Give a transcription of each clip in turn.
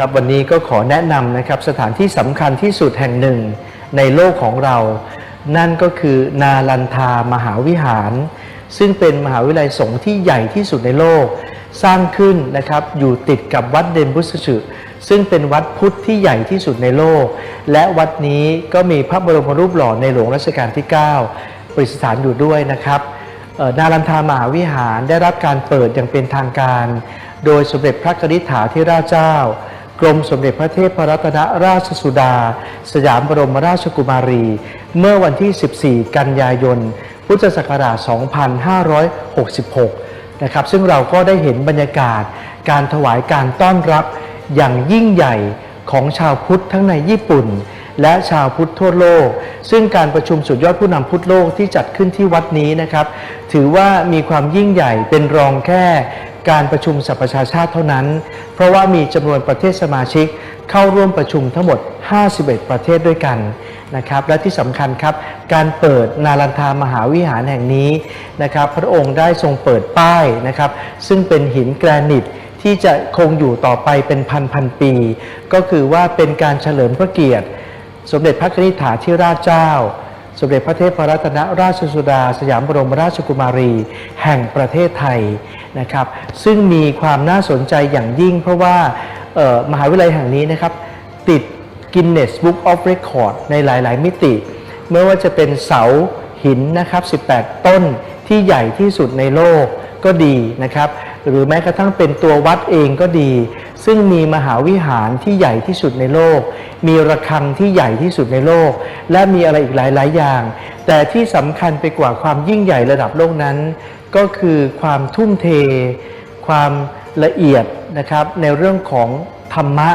ครับวันนี้ก็ขอแนะนำนะครับสถานที่สำคัญที่สุดแห่งหนึ่งในโลกของเรา นั่นก็คือนาลันทามหาวิหาร ซึ่งเป็นมหาวิทยาลัยสงฆ์ที่ใหญ่ที่สุดในโลก สร้างขึ้นนะครับอยู่ติดกับวัดเดนบุสชึซึ่งเป็นวัดพุทธที่ใหญ่ที่สุดในโลก และวัดนี้ก็มีพระบรมรูปหล่อในหลวงรัชกาลที่ 9 ประดิษฐานอยู่ด้วยนะครับนารันทามหาวิหารได้รับการเปิดอย่างเป็นทางการ โดยสมเด็จพระกนิษฐาธิราชเจ้า กรมสมเด็จพระเทพรัตนราชสุดา สยามบรมราชกุมารี เมื่อวันที่ 14 กันยายน พุทธศักราช 2566 นะครับ ซึ่งเราก็ได้เห็นบรรยากาศ การถวายการต้อนรับอย่างยิ่งใหญ่ของชาวพุทธทั้งในญี่ปุ่น และชาวพุทธทั่วโลก ซึ่งการประชุมสุดยอดผู้นำพุทธโลกที่จัดขึ้นที่วัดนี้นะครับ ถือว่ามีความยิ่งใหญ่เป็นรองแค่ การประชุมสหประชาชาติเท่านั้น เพราะว่ามีจำนวนประเทศสมาชิกเข้าร่วมประชุมทั้งหมด 51 ประเทศด้วยกันนะครับ และที่สำคัญครับ การเปิดนารันทามหาวิหารแห่งนี้นะครับ พระองค์ได้ทรงเปิดป้ายนะครับ ซึ่งเป็นหินแกรนิตที่จะคงอยู่ต่อไปเป็นพันพันปี ก็คือว่าเป็นการเฉลิมพระเกียรติ สมเด็จพระนิษฐาธิราชเจ้า สมเด็จพระเทพรัตนราชสุดา สยามบรมราชกุมารี แห่งประเทศไทยนะครับ ซึ่งมีความน่าสนใจอย่างยิ่ง เพราะว่ามหาวิทยาลัยแห่งนี้นะครับ ติด Guinness Book of Record ในหลาย ๆ มิติ ไม่ว่าจะเป็นเสาหินนะครับ 18 ต้นที่ใหญ่ที่สุดในโลกก็ดีนะครับ หรือแม้กระทั่งเป็นตัววัดเองก็ดี ซึ่งมีมหาวิหารที่ใหญ่ที่สุดในโลก มีระฆังที่ใหญ่ที่สุดในโลก และมีอะไรอีกหลายๆ อย่าง แต่ที่สำคัญไปกว่าความยิ่งใหญ่ระดับโลกนั้น ก็คือความทุ่มเท ความละเอียดนะครับในเรื่องของธรรมะ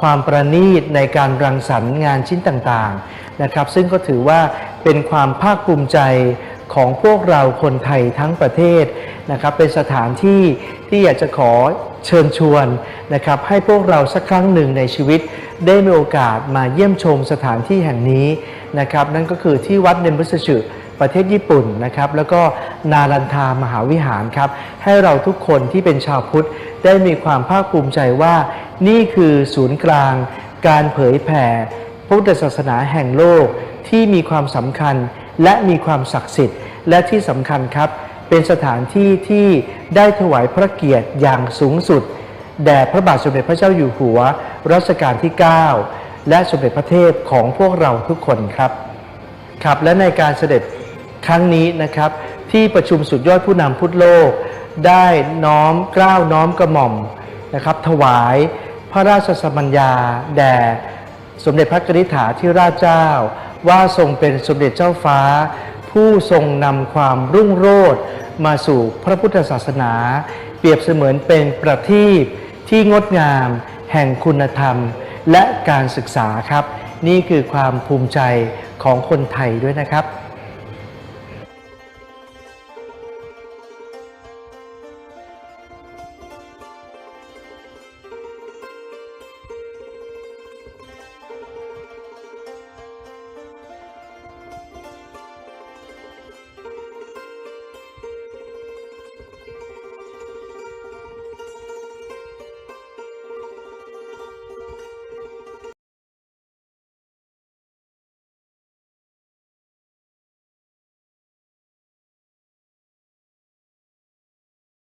ความประณีตในการรังสรรค์งานชิ้นต่างๆนะครับ ซึ่งก็ถือว่าเป็นความภาคภูมิใจของพวกเราคนไทยทั้งประเทศนะครับ เป็นสถานที่ที่อยากจะขอ เชิญชวนนะครับให้พวกเราสักครั้งหนึ่งในชีวิต ได้มีโอกาสมาเยี่ยมชมสถานที่แห่งนี้นะครับนั่นก็คือที่วัดเนมบุสชึประเทศญี่ปุ่นนะครับแล้วก็นารันทามหาวิหารครับให้เราทุกคนที่เป็นชาวพุทธได้มีความภาคภูมิใจว่านี่คือศูนย์กลาง การเผยแผ่พุทธศาสนาแห่งโลกที่มีความสำคัญและมีความศักดิ์สิทธิ์และที่สำคัญครับ เป็นสถานที่ที่ได้ถวายพระเกียรติอย่างสูงสุด แด่พระบาทสมเด็จพระเจ้าอยู่หัวรัชกาลที่ 9 และสมเด็จพระเทพของพวกเราทุกคนครับครับ และในการเสด็จครั้งนี้นะครับ ที่ประชุมสุดยอดผู้นำพุทธโลก ได้น้อมกล้าวน้อมกระหม่อมนะครับ ถวายพระราชสมัญญา แด่สมเด็จพระกนิษฐาธิราชเจ้า ว่าทรงเป็นสมเด็จเจ้าฟ้า ผู้ทรงนำความรุ่งโรจน์มาสู่พระพุทธศาสนา เปรียบเสมือนเป็นประทีปที่งดงาม แห่งคุณธรรม และการศึกษาครับ นี่คือความภูมิใจของคนไทยด้วยนะครับ